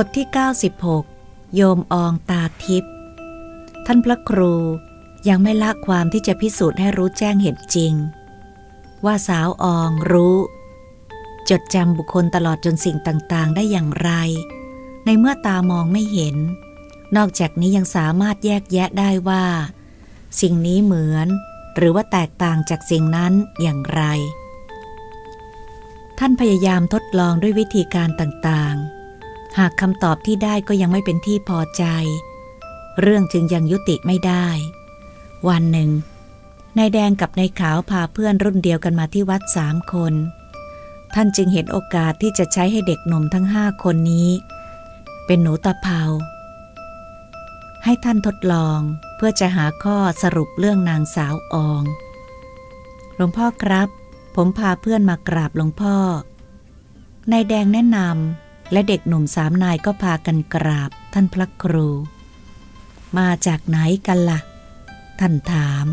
บทที่ 96 โยมอองตาทิพย์ท่านพระครูยังไม่ละความที่จะพิสูจน์ให้รู้แจ้งเห็นจริง ว่าสาวอองรู้ จดจำบุคคลตลอดจนสิ่งต่างๆ ได้อย่างไร ในเมื่อตามองไม่เห็น นอกจากนี้ยังสามารถแยกแยะได้ว่า สิ่งนี้เหมือน หรือว่าแตกต่างจากสิ่งนั้นอย่างไร ท่านพยายามทดลองด้วยวิธีการต่างๆ หากคำตอบที่ได้ก็ยังไม่เป็นที่พอใจ เรื่องจึงยังยุติไม่ได้ วันหนึ่งนายแดงกับนายขาวพาเพื่อนรุ่นเดียวกันมาที่วัดสามคน ท่านจึงเห็นโอกาสที่จะใช้ให้เด็กหนุ่มทั้งห้าคนนี้ เป็นหนูตะเภา ให้ท่านทดลองเพื่อจะหาข้อสรุปเรื่องนางสาวออง หลวงพ่อครับ ผมพาเพื่อนมากราบหลวงพ่อนายแดงแนะนำ และเด็กหนุ่มสามนายก็พากันกราบท่านพระครู มาจากไหนกันละ่ะ ท่านถาม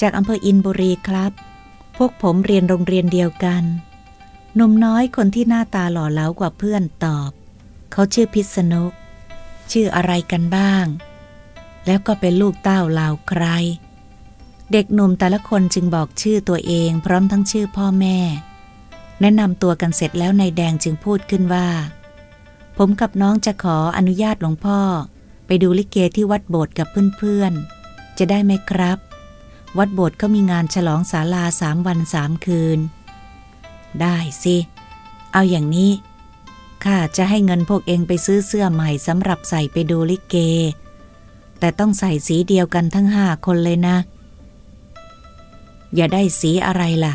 จากอำเภออินบุรีครับ พวกผมเรียนโรงเรียนเดียวกันหนุ่มน้อยคนที่หน้าตาหล่อเหลากว่าเพื่อนตอบ เขาชื่อพิษณุชื่ออะไรกันบ้าง แล้วก็เป็นลูกเต้าลาวใคร เด็กหนุ่มแต่ละคนจึงบอกชื่อตัวเองพร้อมทั้งชื่อพ่อแม่ แนะนำตัวกันเสร็จแล้วนายแดงจึงพูดขึ้นว่า ผมกับน้องจะขออนุญาตหลวงพ่อ ไปดูลิเกที่วัดโบสถ์กับเพื่อนๆ จะได้ไหมครับ วัดโบสถ์เขามีงานฉลองศาลาสามวันสามคืน ได้สิ เอาอย่างนี้ข้าจะให้เงินพวกเองไปซื้อเสื้อใหม่สำหรับใส่ไปดูลิเก แต่ต้องใส่สีเดียวกันทั้งห้าคนเลยนะ อย่าได้สีอะไรล่ะ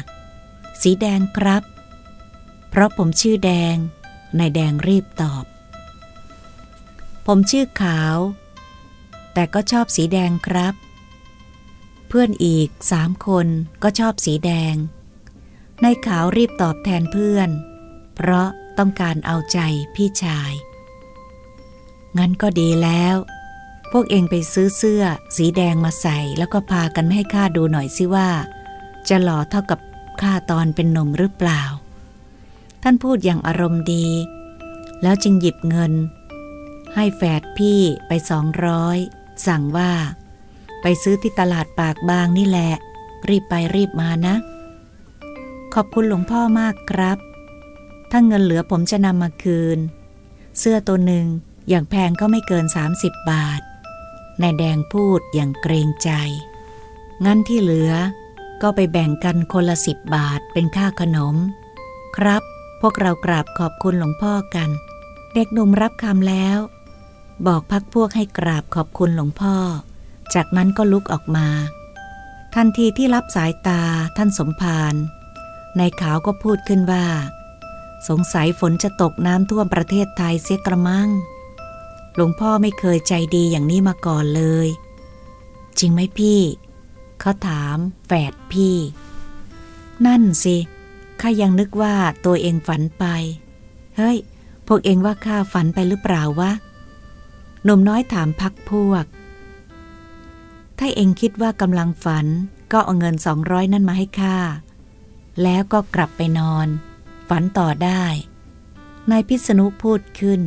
สีแดงครับ เพราะผมชื่อแดง นายแดงรีบตอบ ผมชื่อขาว แต่ก็ชอบสีแดงครับ เพื่อนอีกสามคนก็ชอบสีแดง นายขาวรีบตอบแทนเพื่อน เพราะต้องการเอาใจพี่ชาย งั้นก็ดีแล้ว พวกเองไปซื้อเสื้อสีแดงมาใส่แล้วก็พากันให้ข้าดูหน่อยสิว่า จะหล่อเท่ากับข้าตอนเป็นหนุ่มหรือเปล่า ท่านพูดอย่างอารมณ์ดี แล้วจึงหยิบเงิน ให้แฝดพี่ไปสองร้อยสั่งว่า ไปซื้อที่ตลาดปากบางนี่แหละ รีบไปรีบมานะ ขอบคุณหลวงพ่อมากครับ ถ้าเงินเหลือผมจะนำมาคืน เสื้อตัวหนึ่งอย่างแพงก็ไม่เกิน 30 บาทนายแดงพูดอย่างเกรงใจ งั้นที่เหลือก็ไปแบ่งกันคนละสิบบาทเป็นค่าขนม ครับ พวกเรากราบขอบคุณหลวงพ่อกัน เด็กหนุ่มรับคำแล้ว บอกพักพวกให้กราบขอบคุณหลวงพ่อ จากนั้นก็ลุกออกมา ทันทีที่รับสายตาท่านสมภารนายขาวก็พูดขึ้นว่า สงสัยฝนจะตกน้ำท่วมประเทศไทยเสียกระมังหลวงพ่อไม่เคยใจดีอย่างนี้มาก่อนเลย จริงไหมพี่ เขาถามแฝดพี่ นั่นสิ ข้ายังนึกว่าตัวเองฝันไป เฮ้ย พวกเองว่าข้าฝันไปหรือเปล่าวะหนุ่มน้อยถามพักพวก ถ้าเองคิดว่ากำลังฝัน ก็เอาเงินสองร้อยนั่นมาให้ข้า แล้วก็กลับไปนอน ฝันต่อได้ นายพิษณุพูดขึ้น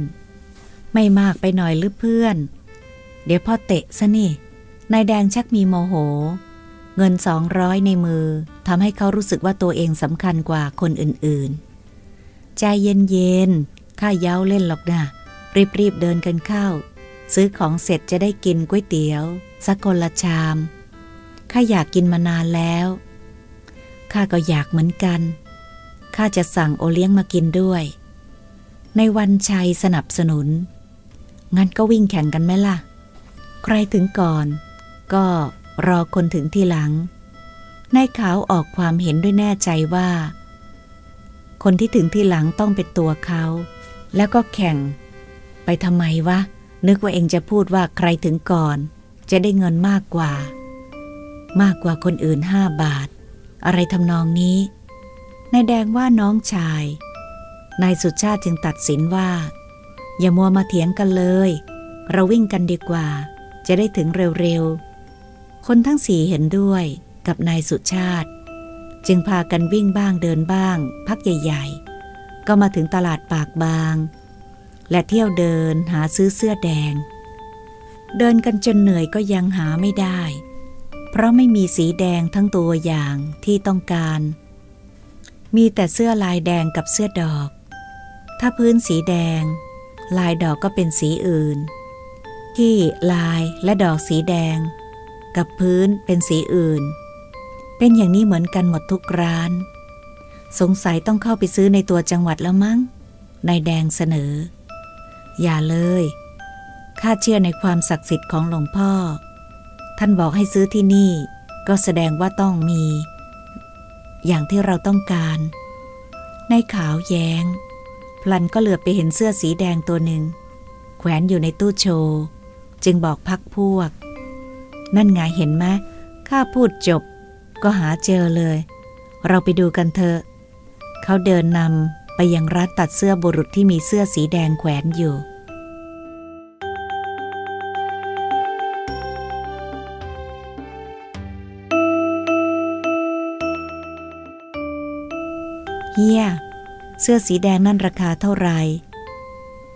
ไม่มากไปหน่อยหรือเพื่อน เดี๋ยวพ่อเตะซะนี่ นายแดงชักมีโมโห เงินสองร้อยในมือ ทำให้เขารู้สึกว่าตัวเองสำคัญกว่าคนอื่นๆ ใจเย็นๆ ข้าเย้าเล่นหรอกนะรีบๆ เดินกันเข้า ซื้อของเสร็จจะได้กินก๋วยเตี๋ยว สักคนละชาม ข้าอยากกินมานานแล้ว ข้าก็อยากเหมือนกัน ข้าจะสั่งโอเลี้ยงมากินด้วย ในวันชัยสนับสนุน งั้นก็วิ่งแข่งกันไหมล่ะ ใครถึงก่อน ก็รอคนถึงทีหลัง นายขาวออกความเห็นด้วยแน่ใจว่า คนที่ถึงทีหลังต้องเป็นตัวเขา แล้วก็แข่ง ไปทำไมวะ นึกว่าเองจะพูดว่าใครถึงก่อน จะได้เงินมากกว่า มากกว่าคนอื่นห้าบาท อะไรทำนองนี้นายแดงว่าน้องชาย นายสุชาติจึงตัดสินว่า อย่ามัวมาเถียงกันเลย เราวิ่งกันดีกว่า จะได้ถึงเร็วๆ คนทั้งสี่เห็นด้วย กับนายสุชาติ จึงพากันวิ่งบ้างเดินบ้าง พักใหญ่ ๆ ก็มาถึงตลาดปากบาง และเที่ยวเดินหาซื้อเสื้อแดง เดินกันจนเหนื่อยก็ยังหาไม่ได้ เพราะไม่มีสีแดงทั้งตัวอย่างที่ต้องการ มีแต่เสื้อลายแดงกับเสื้อดอก ถ้าพื้นสีแดง ลายดอกก็เป็นสีอื่น ที่ลายและดอกสีแดงกับพื้นเป็นสีอื่น เป็นอย่างนี้เหมือนกันหมดทุกร้าน สงสัยต้องเข้าไปซื้อในตัวจังหวัดแล้วมั้งนายแดงเสนอ อย่าเลยข้าเชื่อในความศักดิ์สิทธิ์ของหลวงพ่อ ท่านบอกให้ซื้อที่นี่ ก็แสดงว่าต้องมี อย่างที่เราต้องการในขาวแยง้ง พลันก็เหลือบไปเห็นเสื้อสีแดงตัวหนึ่ง แขวนอยู่ในตู้โชว์ จึงบอกพักพวก นั่นไงเห็นไหมข้าพูดจบ ก็หาเจอเลย เราไปดูกันเถอะ เขาเดินนำไปยังร้านตัดเสื้อบุรุษที่มีเสื้อสีแดงแขวนอยู่ เฮีย เสื้อสีแดงนั่นราคาเท่าไหร่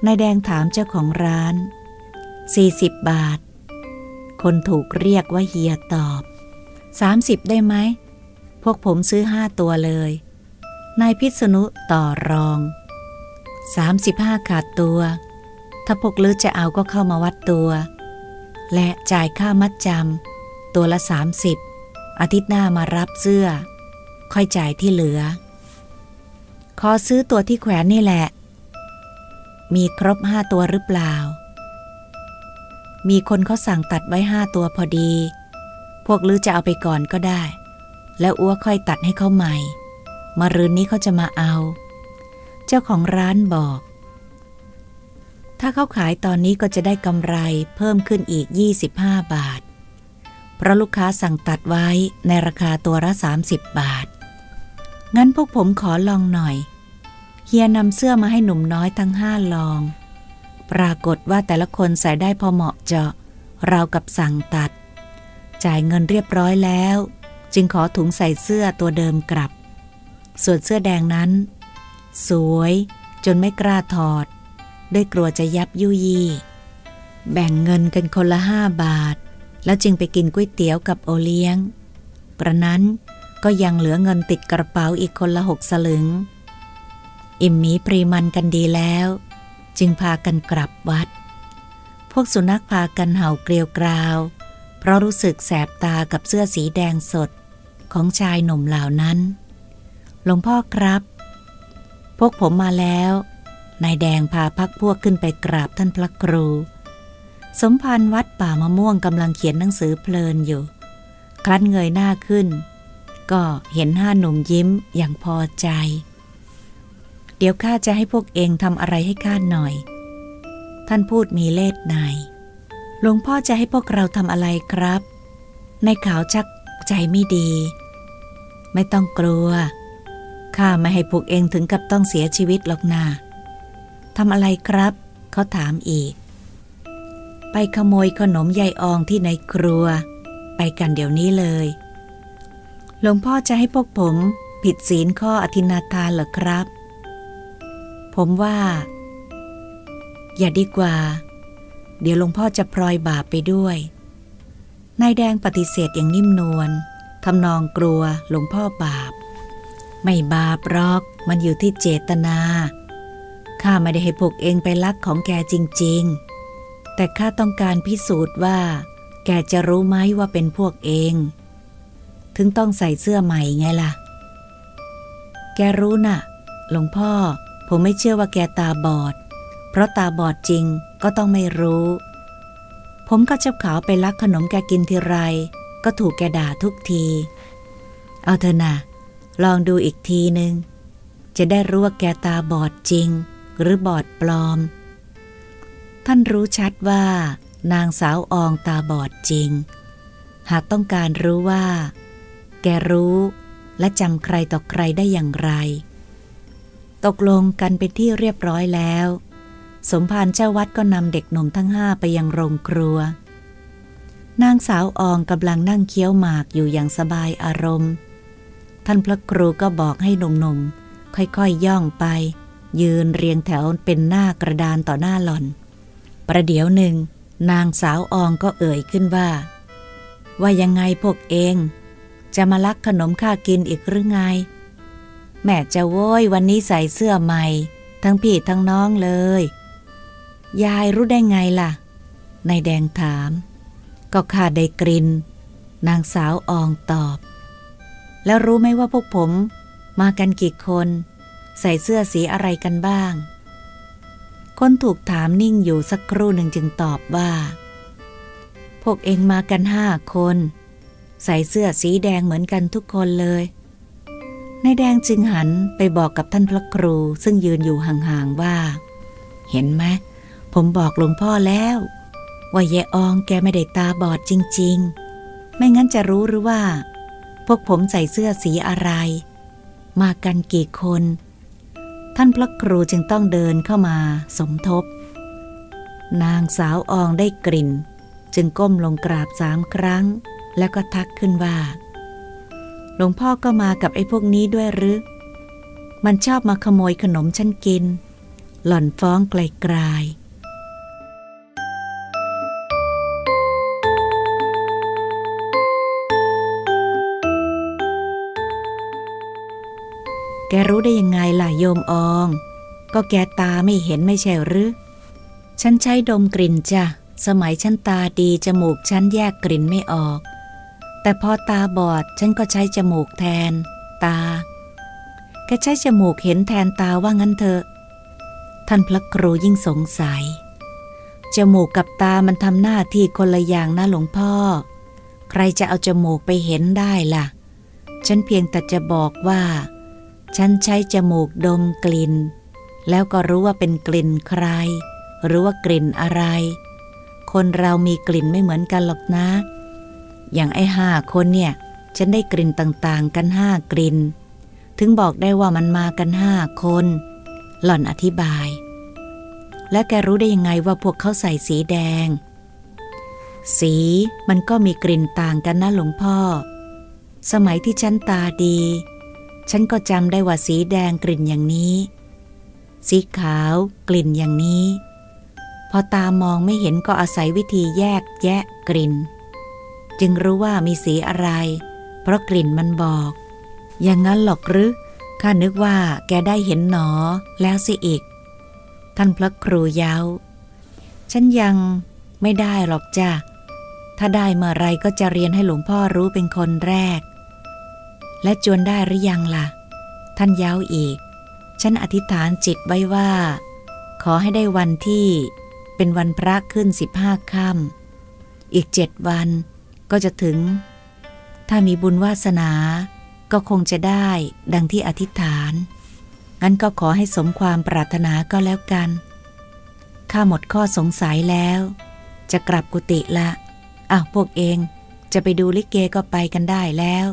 นายแดงถามเจ้าของร้าน 40 บาท คนถูกเรียกว่าเฮียตอบ 30 ได้ไหม พวกผมซื้อห้าตัวเลย นายพิษณุต่อรอง 35 ขาดตัว ถ้าพวกลือจะเอาก็เข้ามาวัดตัว และจ่ายค่ามัดจำตัวละ 30 อาทิตย์หน้ามารับเสื้อ ค่อยจ่ายที่เหลือ ขอซื้อตัวที่แขวนนี่แหละ มีครบห้าตัวหรือเปล่า มีคนเขาสั่งตัดไว้ห้าตัวพอดี พวกลือจะเอาไปก่อนก็ได้ แล้วอ้วค่อยตัดให้เขาใหม่ มารืนนี้เขาจะมาเอา เจ้าของร้านบอก ถ้าเขาขายตอนนี้ก็จะได้กำไรเพิ่มขึ้นอีก 25 บาท เพราะลูกค้าสั่งตัดไว้ในราคาตัวละ 30 บาท งั้นพวกผมขอลองหน่อย เฮียนำเสื้อมาให้หนุ่มน้อยทั้งห้าลอง ปรากฏว่าแต่ละคนใส่ได้พอเหมาะเจาะ ราวกับสั่งตัด จ่ายเงินเรียบร้อยแล้ว จึงขอถุงใส่เสื้อตัวเดิมกลับ ส่วนเสื้อแดงนั้น สวยจนไม่กล้าถอด ด้วยกลัวจะยับยุยี่แบ่งเงินกันคนละห้าบาท แล้วจึงไปกินก๋วยเตี๋ยวกับโอเลี้ยงประนั้นก็ยังเหลือเงินติดกระเป๋าอีกคนละหกสลึง อิ่มมีปรีมันกันดีแล้ว จึงพากันกลับวัด พวกสุนัขพากันเห่าเกลียวกราว เพราะรู้สึกแสบตากับเสื้อสีแดงสดของชายหนุ่มเหล่านั้น หลวงพ่อครับ พวกผมมาแล้ว นายแดงพาพักพวกขึ้นไปกราบท่านพระครู สมภารวัดป่ามะม่วงกำลังเขียนหนังสือเพลินอยู่ ครั้นเงยหน้าขึ้น ก็เห็นห้าหนุ่มยิ้มอย่างพอใจ เดี๋ยวข้าจะให้พวกเองทำอะไรให้ข้าหน่อย ท่านพูดมีเล่ห์ใน หลวงพ่อจะให้พวกเราทำอะไรครับในขาวชักใจไม่ดี ไม่ต้องกลัว ข้าไม่ให้พวกเองถึงกับต้องเสียชีวิตหรอกนาทำอะไรครับ เขาถามอีก ไปขโมยขนมยายอองที่ในครัว ไปกันเดี๋ยวนี้เลย หลวงพ่อจะให้พวกผมผิดศีลข้ออธินาทานเหรอครับ ผมว่า อย่าดีกว่า เดี๋ยวหลวงพ่อจะพลอยบาปไปด้วย นายแดงปฏิเสธอย่างนิ่มนวลทำนองกลัวหลวงพ่อบาป ไม่บาปหรอกมันอยู่ที่เจตนา ข้าไม่ได้ให้พวกเองไปลักของแกจริง ๆ แต่ข้าต้องการพิสูจน์ว่า แกจะรู้ไหมว่าเป็นพวกเอง ถึงต้องใส่เสื้อใหม่ไงล่ะ แกรู้น่ะ หลวงพ่อ ผมไม่เชื่อว่าแกตาบอด เพราะตาบอดจริง ก็ต้องไม่รู้ ผมก็เจ้าขาวไปลักขนมแกกินทีไร ก็ถูกแกด่าทุกที เอาเถอะนะลองดูอีกทีหนึ่งจะได้รู้ว่าแกตาบอดจริง หรือบอดปลอม ท่านรู้ชัดว่า นางสาวอองตาบอดจริง หากต้องการรู้ว่า แกรู้และจำใครต่อใครได้อย่างไร ตกลงกันเป็นที่เรียบร้อยแล้ว สมภารเจ้าวัดก็นำเด็กหนุ่มทั้งห้าไปยังโรงครัว นางสาวอองกำลังนั่งเคี้ยวหมากอยู่อย่างสบายอารมณ์ ท่านพระครูก็บอกให้หนุ่มๆค่อยๆยย่องไป ยืนเรียงแถวเป็นหน้ากระดานต่อหน้าหล่อน ประเดี๋ยวหนึ่ง นางสาวอองก็เอ่ยขึ้นว่า ว่ายังไงพวกเอง จะมาลักขนมข้ากินอีกหรือไง แม่จะโว้ยวันนี้ใส่เสื้อใหม่ ทั้งพี่ทั้งน้องเลย ยายรู้ได้ไงล่ะ นายแดงถาม ก็ข้าได้กลิ่น นางสาวอองตอบ แล้วรู้ไหมว่าพวกผม มากันกี่คน ใส่เสื้อสีอะไรกันบ้าง คนถูกถามนิ่งอยู่สักครู่หนึ่งจึงตอบว่า พวกเองมากันห้าคน ใส่เสื้อสีแดงเหมือนกันทุกคนเลยนายแดงจึงหันไปบอกกับท่านพระครูซึ่งยืนอยู่ห่างๆว่า เห็นไหม ผมบอกหลวงพ่อแล้ว ว่าเยอองแกไม่ได้ตาบอดจริง ๆ ไม่งั้นจะรู้หรือว่า พวกผมใส่เสื้อสีอะไร มากันกี่คน ท่านพระครูจึงต้องเดินเข้ามาสมทบ นางสาวอองได้กลิ่น จึงก้มลงกราบสามครั้ง แล้วก็ทักขึ้นว่า หลวงพ่อก็มากับไอ้พวกนี้ด้วยหรือมันชอบมาขโมยขนมฉันกิน หล่อนฟ้องไกลๆ แกรู้ได้ยังไงล่ะโยมออง ก็แกตาไม่เห็นไม่ใช่หรือ ฉันใช้ดมกลิ่นจ้ะ สมัยฉันตาดีจมูกฉันแยกกลิ่นไม่ออก แต่พอตาบอดฉันก็ใช้จมูกแทน ตา แกใช้จมูกเห็นแทนตาว่างั้นเถอะ ท่านพระครูยิ่งสงสัย จมูกกับตามันทำหน้าที่คนละอย่างนะหลวงพ่อ ใครจะเอาจมูกไปเห็นได้ล่ะ ฉันเพียงแต่จะบอกว่า ฉันใช้จมูกดมกลิ่น แล้วก็รู้ว่าเป็นกลิ่นใคร หรือว่ากลิ่นอะไร คนเรามีกลิ่นไม่เหมือนกันหรอกนะ อย่างไอ้ห้าคนเนี่ย ฉันได้กลิ่นต่างๆ กันห้ากลิ่น ถึงบอกได้ว่ามันมากันห้าคน หล่อนอธิบาย และแกรู้ได้ยังไงว่าพวกเขาใส่สีแดง สีมันก็มีกลิ่นต่างกันนะหลวงพ่อ สมัยที่ฉันตาดี ฉันก็จำได้ว่าสีแดงกลิ่นอย่างนี้ สีขาวกลิ่นอย่างนี้ พอตามองไม่เห็นก็อาศัยวิธีแยกแยะกลิ่น จึงรู้ว่ามีสีอะไร เพราะกลิ่นมันบอก อย่างนั้นหรอกหรือข้านึกว่าแกได้เห็นหนอแล้วสิอีก ท่านพระครูย้าฉันยังไม่ได้หรอกจ้ะถ้าได้เมื่อไรก็จะเรียนให้หลวงพ่อรู้เป็นคนแรก และจวนได้หรือยังล่ะ ท่านย้าอีก ฉันอธิษฐานจิตไว้ว่า ขอให้ได้วันที่เป็นวันพระขึ้นสิบห้าค่ำอีกเจ็ดวันก็จะถึง ถ้ามีบุญวาสนา ก็คงจะได้ดังที่อธิษฐาน งั้นก็ขอให้สมความปรารถนาก็แล้วกัน ข้าหมดข้อสงสัยแล้ว จะกลับกุฏิละ อ้าวพวกเองจะไปดูลิเกก็ไปกันได้แล้ว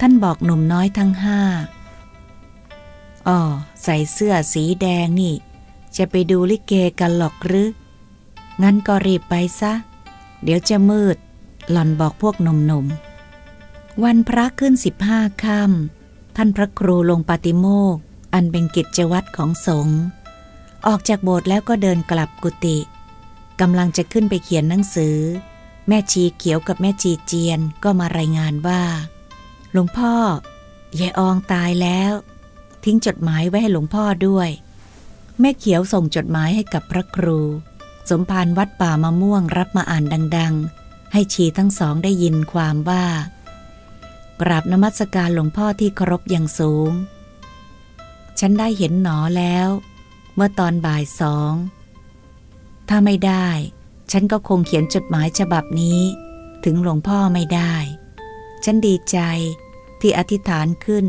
ท่านบอกหนุ่มน้อยทั้งห้าอ๋อใส่เสื้อสีแดงนี่ จะไปดูลิเกกันหรอกหรือ งั้นก็รีบไปซะ เดี๋ยวจะมืด หล่อนบอกพวกหนุ่มๆ วันพระขึ้นสิบห้าค่ำท่านพระครูลงปาติโมก อันเป็นกิจวัตรของสงฆ์ ออกจากโบสถ์แล้วก็เดินกลับกุฏิกำลังจะขึ้นไปเขียนหนังสือ แม่ชีเขียวกับแม่ชีเจียนก็มารายงานว่า หลวงพ่อยายอองตายแล้ว ทิ้งจดหมายไว้ให้หลวงพ่อด้วย แม่เขียวส่งจดหมายให้กับพระครู สมภารวัดป่ามะม่วงรับมาอ่านดัง ๆ ให้ชีทั้งสองได้ยินความว่า กราบนมัสการหลวงพ่อที่เคารพอย่างสูง ฉันได้เห็นหนอแล้ว เมื่อตอนบ่ายสอง ถ้าไม่ได้ ฉันก็คงเขียนจดหมายฉบับนี้ ถึงหลวงพ่อไม่ได้ ฉันดีใจ ที่อธิษฐานขึ้น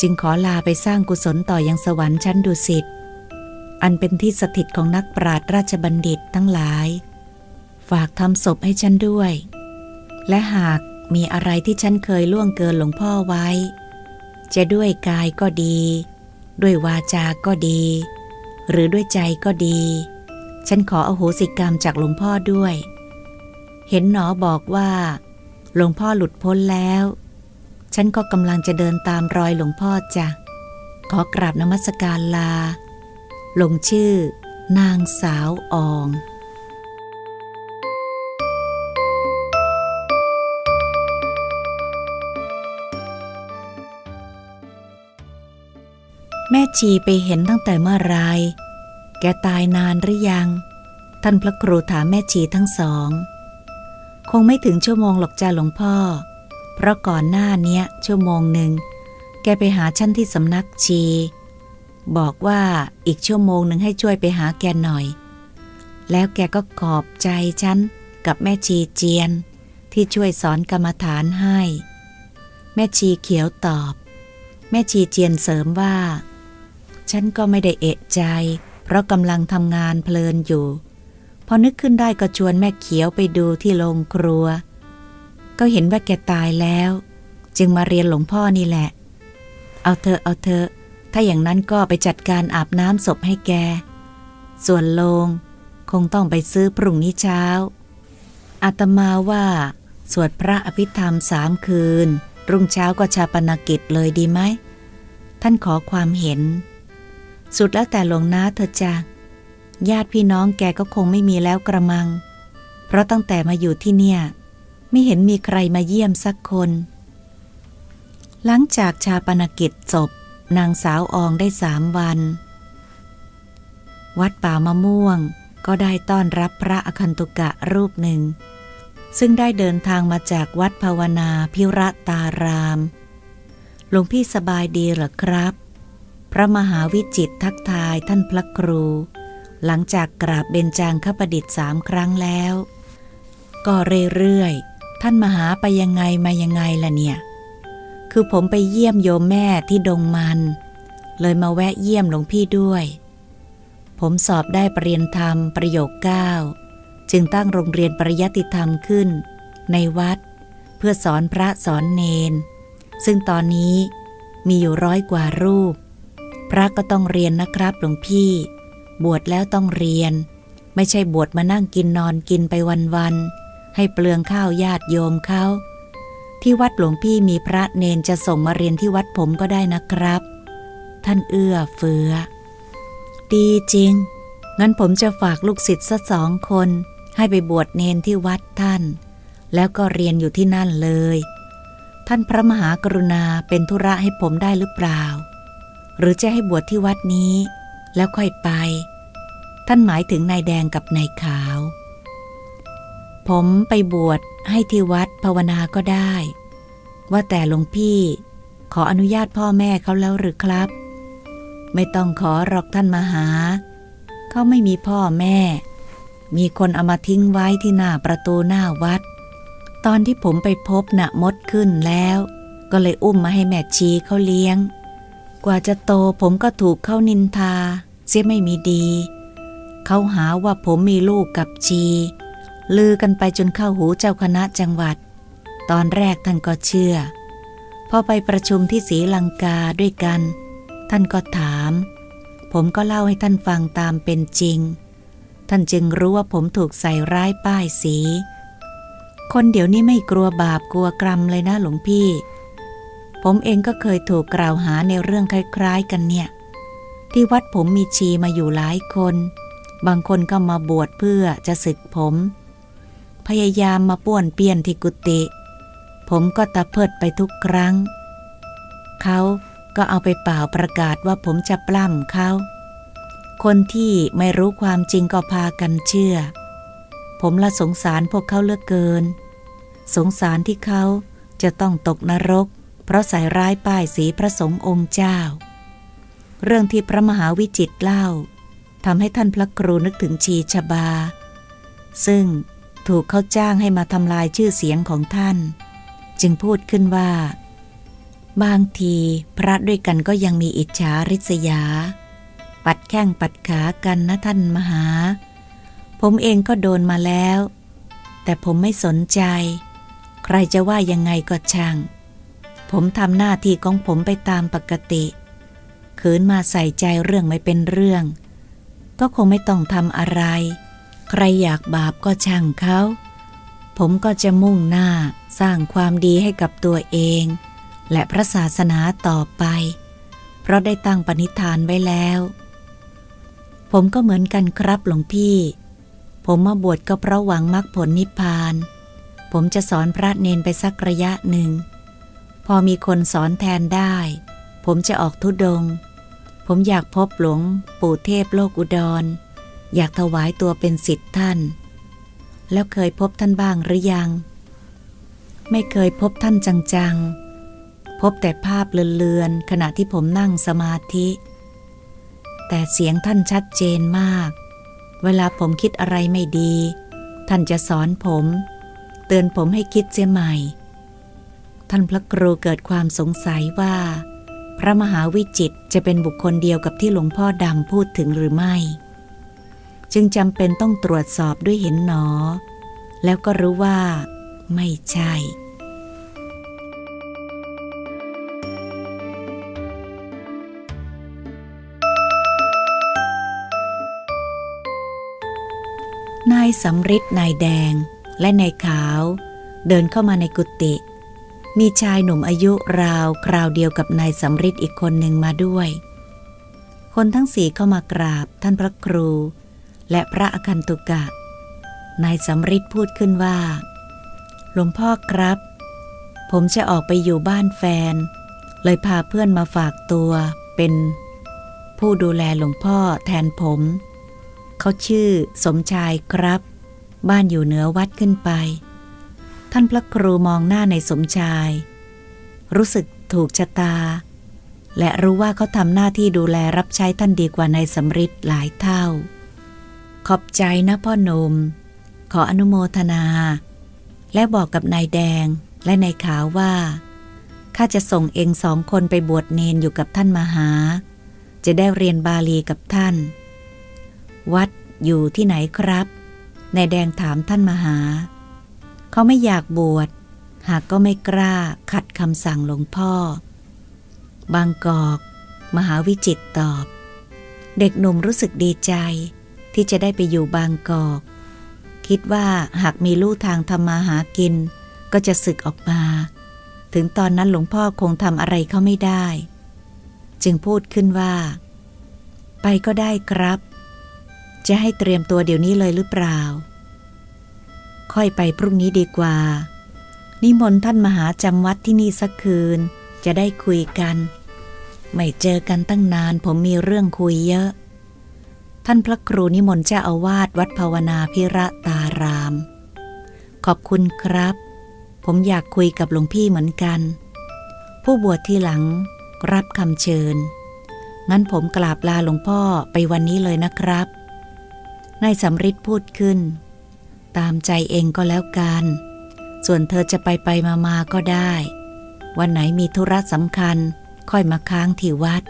จึงขอลาไปสร้างกุศลต่อยังสวรรค์ชั้นดุสิตอันเป็นที่สถิตของนักปราชญ์ราชบัณฑิตทั้งหลาย ฝากทำศพให้ฉันด้วย และหากมีอะไรที่ฉันเคยล่วงเกินหลวงพ่อไว้ จะด้วยกายก็ดี ด้วยวาจาก็ดี หรือด้วยใจก็ดี ฉันขออโหสิกรรมจากหลวงพ่อด้วย เห็นหนอบอกว่า หลวงพ่อหลุดพ้นแล้ว ฉันก็กำลังจะเดินตามรอยหลวงพ่อจ้ะ ขอกราบนมัสการลา ลงชื่อ นางสาวอองแม่ชีไปเห็นตั้งแต่เมื่อไร แกตายนานหรือยัง ท่านพระครูถามแม่ชีทั้งสอง คงไม่ถึงชั่วโมงหรอกจ้าหลวงพ่อ เพราะก่อนหน้าเนี้ยชั่วโมงหนึ่ง แกไปหาฉันที่สำนักชี บอกว่าอีกชั่วโมงหนึ่งให้ช่วยไปหาแกหน่อย แล้วแกก็ขอบใจฉันกับแม่ชีเจียน ที่ช่วยสอนกรรมฐานให้ แม่ชีเขียวตอบ แม่ชีเจียนเสริมว่า ฉันก็ไม่ได้เอะใจ เพราะกำลังทำงานเพลินอยู่ อนึกขึ้นได้ก็ชวนแม่เขียวไปดูที่โรงครัว ก็เห็นว่าแกตายแล้ว จึงมาเรียนหลวงพ่อนี่แหละ เอาเถอเอาเถอถ้าอย่างนั้นก็ไปจัดการอาบน้ำศพให้แก ส่วนโลงคงต้องไปซื้อพรุ่งนี้เช้า อาตมาว่า สวดพระอภิธรรมสามคืน รุ่งเช้าก็ชาปนกิจเลยดีไหม ท่านขอความเห็น สุดแล้วแต่หลวงนาเธอจ้ะ ญาติพี่น้องแกก็คงไม่มีแล้วกระมัง เพราะตั้งแต่มาอยู่ที่เนี่ย ไม่เห็นมีใครมาเยี่ยมสักคน หลังจากชาปนกิจศพนางสาวอองได้สามวัน วัดป่ามะม่วงก็ได้ต้อนรับพระอคันตุกะรูปหนึ่ง ซึ่งได้เดินทางมาจากวัดภาวนาพิระตารามหลวงพี่สบายดีหรอครับ พระมหาวิจิตทักทายท่านพระครู หลังจากกราบเบญจางคประดิษฐ์สามครั้งแล้ว ก็เรื่อยๆ ท่านมหาไปยังไงมายังไงล่ะเนี่ย คือผมไปเยี่ยมโยมแม่ที่ดงมัน เลยมาแวะเยี่ยมหลวงพี่ด้วย ผมสอบได้ปรริญญาธรรมประโยคเก้าจึงตั้งโรงเรียนปริยัติธรรมขึ้น ในวัด เพื่อสอนพระสอนเนน ซึ่งตอนนี้มีอยู่ร้อยกว่ารูป พระก็ต้องเรียนนะครับหลวงพี่ บวชแล้วต้องเรียน ไม่ใช่บวชมานั่งกินนอนกินไปวันๆ ให้เปลืองข้าวญาติโยมเขาที่วัดหลวงพี่มีพระเนนจะส่งมาเรียนที่วัดผมก็ได้นะครับ ท่านเอื้อเฟือ ดีจริง งั้นผมจะฝากลูกศิษย์สักสองคน ให้ไปบวชเนนที่วัดท่าน แล้วก็เรียนอยู่ที่นั่นเลย ท่านพระมหากรุณาเป็นธุระให้ผมได้หรือเปล่า หรือจะให้บวชที่วัดนี้ แล้วค่อยไป ท่านหมายถึงนายแดงกับนายขาว ผมไปบวชให้ที่วัดภาวนาก็ได้ ว่าแต่หลวงพี่ ขออนุญาตพ่อแม่เขาแล้วหรือครับ ไม่ต้องขอหรอกท่านมาหา เขาไม่มีพ่อแม่ มีคนเอามาทิ้งไว้ที่หน้าประตูหน้าวัด ตอนที่ผมไปพบน่ะมดขึ้นแล้ว ก็เลยอุ้มมาให้แม่ชีเขาเลี้ยง กว่าจะโตผมก็ถูกเขานินทา เสียไม่มีดี เขาหาว่าผมมีลูกกับชี ลือกันไปจนเข้าหูเจ้าคณะจังหวัด ตอนแรกท่านก็เชื่อ พอไปประชุมที่ศรีลังกาด้วยกัน ท่านก็ถาม ผมก็เล่าให้ท่านฟังตามเป็นจริง ท่านจึงรู้ว่าผมถูกใส่ร้ายป้ายสี คนเดี๋ยวนี้ไม่กลัวบาปกลัวกรรมเลยนะหลวงพี่ผมเองก็เคยถูกกล่าวหาในเรื่องคล้าย ๆ กันเนี่ย ที่วัดผมมีชีมาอยู่หลายคน บางคนก็มาบวชเพื่อจะศึกผม พยายามมาป้วนเปี้ยนที่กุฏิผมก็ตะเพิดไปทุกครั้ง เขาก็เอาไปเป่าประกาศว่าผมจะปล้ำเขา คนที่ไม่รู้ความจริงก็พากันเชื่อ ผมละสงสารพวกเขาเลือเกิน สงสารที่เขาจะต้องตกนรก เพราะใส่ร้ายป้ายสีพระสงฆ์องค์เจ้า เรื่องที่พระมหาวิจิตเล่าทำให้ท่านพระครูนึกถึงชีชบา ซึ่งถูกเขาจ้างให้มาทำลายชื่อเสียงของท่าน จึงพูดขึ้นว่า บางทีพระด้วยกันก็ยังมีอิจฉาริษยา ปัดแข้งปัดขากันนะท่านมหา ผมเองก็โดนมาแล้ว แต่ผมไม่สนใจ ใครจะว่ายังไงก็ช่าง ผมทำหน้าที่ของผมไปตามปกติ ขืนมาใส่ใจเรื่องไม่เป็นเรื่อง ก็คงไม่ต้องทำอะไร ใครอยากบาปก็ช่างเขา ผมก็จะมุ่งหน้าสร้างความดีให้กับตัวเอง และพระศาสนาต่อไป เพราะได้ตั้งปณิธานไว้แล้ว ผมก็เหมือนกันครับหลวงพี่ ผมมาบวชก็เพราะหวังมรรคผลนิพพาน ผมจะสอนพระเนนไปสักระยะหนึ่ง พอมีคนสอนแทนได้ ผมจะออกทุดง ผมอยากพบหลวงปู่เทพโลกอุดร อยากถวายตัวเป็นสิทธิ์ท่าน แล้วเคยพบท่านบ้างหรือยัง ไม่เคยพบท่านจังๆ พบแต่ภาพเลือนๆขณะที่ผมนั่งสมาธิ แต่เสียงท่านชัดเจนมาก เวลาผมคิดอะไรไม่ดี ท่านจะสอนผม เตือนผมให้คิดเสียใหม่ ท่านพระครูเกิดความสงสัยว่า พระมหาวิจิตจะเป็นบุคคลเดียวกับที่หลวงพ่อดำพูดถึงหรือไม่ จึงจำเป็นต้องตรวจสอบด้วยเห็นหนอ แล้วก็รู้ว่า ไม่ใช่ นายสำริดนายแดงและนายขาว เดินเข้ามาในกุฏิ มีชายหนุ่มอายุราวคราวเดียวกับนายสำริดอีกคนหนึ่งมาด้วย คนทั้งสี่เข้ามากราบท่านพระครู และพระอคันตุกะ นายสำริดพูดขึ้นว่า หลวงพ่อครับ ผมจะออกไปอยู่บ้านแฟน เลยพาเพื่อนมาฝากตัวเป็น ผู้ดูแลหลวงพ่อแทนผม เขาชื่อสมชายครับ บ้านอยู่เหนือวัดขึ้นไป ท่านพระครูมองหน้าในสมชาย รู้สึกถูกชะตา และรู้ว่าเขาทำหน้าที่ดูแลรับใช้ท่านดีกว่าในสำริดหลายเท่า ขอบใจนะพ่อหนุ่มขออนุโมทนา และบอกกับนายแดงและนายขาวว่าข้าจะส่งเองสองคนไปบวชเนนอยู่กับท่านมหา จะได้เรียนบาลีกับท่าน วัดอยู่ที่ไหนครับนายแดงถามท่านมหา เขาไม่อยากบวช หากก็ไม่กล้าขัดคำสั่งหลวงพ่อ บางกอก มหาวิจิตตอบ เด็กหนุ่มรู้สึกดีใจที่จะได้ไปอยู่บางกอก คิดว่าหากมีลู่ทางทำมาหากิน ก็จะสึกออกมา ถึงตอนนั้นหลวงพ่อคงทำอะไรเขาไม่ได้ จึงพูดขึ้นว่า ไปก็ได้ครับ จะให้เตรียมตัวเดี๋ยวนี้เลยหรือเปล่า ค่อยไปพรุ่งนี้ดีกว่า นิมนต์ท่านมหาจำวัดที่นี่สักคืน จะได้คุยกัน ไม่เจอกันตั้งนานผมมีเรื่องคุยเยอะ ท่านพระครูนิมนต์เจ้าอาวาสวัดภาวนาพิระตาราม ขอบคุณครับ ผมอยากคุยกับหลวงพี่เหมือนกัน ผู้บวชที่หลังรับคำเชิญ งั้นผมกราบลาหลวงพ่อไปวันนี้เลยนะครับนายสำริดพูดขึ้น ตามใจเองก็แล้วกัน ส่วนเธอจะไปไปมามาก็ได้ วันไหนมีธุระสำคัญค่อยมาค้างที่วัด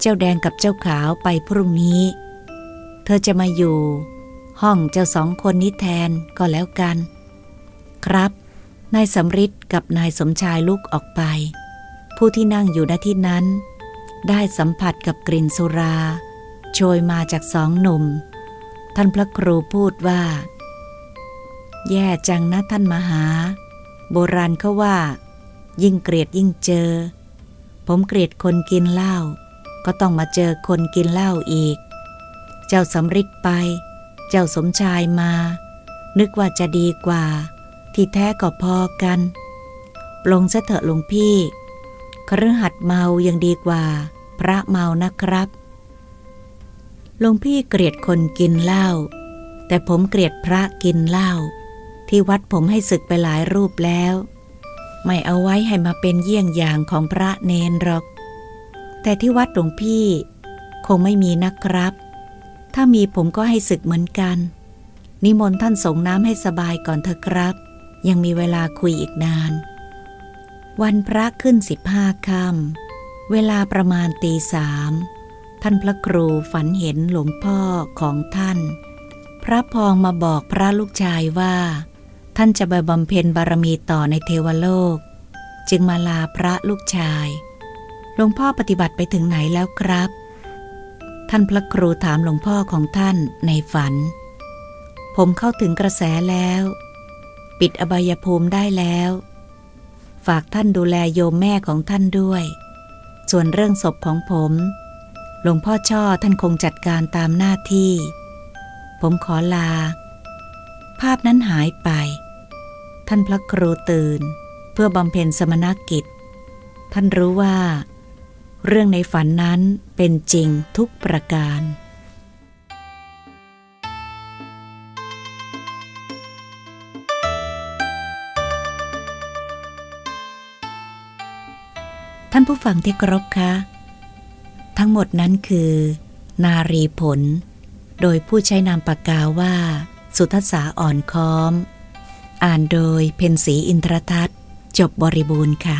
เจ้าแดงกับเจ้าขาวไปพรุ่งนี้ เธอจะมาอยู่ ห้องเจ้าสองคนนี้แทนก็แล้วกัน ครับนายสำริดกับนายสมชายลุกออกไป ผู้ที่นั่งอยู่ณที่นั้น ได้สัมผัสกับกลิ่นสุรา โชยมาจากสองหนุ่ม ท่านพระครูพูดว่า แย่จังนะท่านมหา โบราณเขาว่า ยิ่งเกลียดยิ่งเจอ ผมเกลียดคนกินเหล้าก็ต้องมาเจอคนกินเหล้าอีก เจ้าสำริดไป เจ้าสมชายมา นึกว่าจะดีกว่า ที่แท้ก็พอกันปลงซะเถอะหลวงพี่ครือหัดเมายังดีกว่า พระเมานะครับหลวงพี่เกลียดคนกินเหล้าแต่ผมเกลียดพระกินเหล้า ที่วัดผมให้ศึกไปหลายรูปแล้ว ไม่เอาไว้ให้มาเป็นเยี่ยงอย่างของพระเนนหรอก แต่ที่วัดหลวงพี่ คงไม่มีนะครับ ถ้ามีผมก็ให้ศึกเหมือนกัน นิมนต์ท่านส่งน้ำให้สบายก่อนเถอะครับ ยังมีเวลาคุยอีกนาน วันพระขึ้นสิบห้าค่ำเวลาประมาณตีสามท่านพระครูฝันเห็นหลวงพ่อของท่าน พระพองมาบอกพระลูกชายว่า ท่านจะไปบำเพ็ญบารมีต่อในเทวโลก จึงมาลาพระลูกชายหลวงพ่อปฏิบัติไปถึงไหนแล้วครับ ท่านพระครูถามหลวงพ่อของท่านในฝัน ผมเข้าถึงกระแสแล้ว ปิดอบายภูมิได้แล้ว ฝากท่านดูแลโยมแม่ของท่านด้วย ส่วนเรื่องศพของผม หลวงพ่อช่อท่านคงจัดการตามหน้าที่ ผมขอลา ภาพนั้นหายไป ท่านพระครูตื่น เพื่อบำเพ็ญสมณกิจ ท่านรู้ว่า เรื่องในฝันนั้นเป็นจริงทุกประการท่านผู้ฟังที่เครพคะทั้งหมดนั้นคือ นารีผล โดยผู้ใช้นามปากกาว่า สุทัศสาอ่อนค้อม อ่านโดยเพนสีอินทรทัศน์ จบบริบูรณ์ค่ะ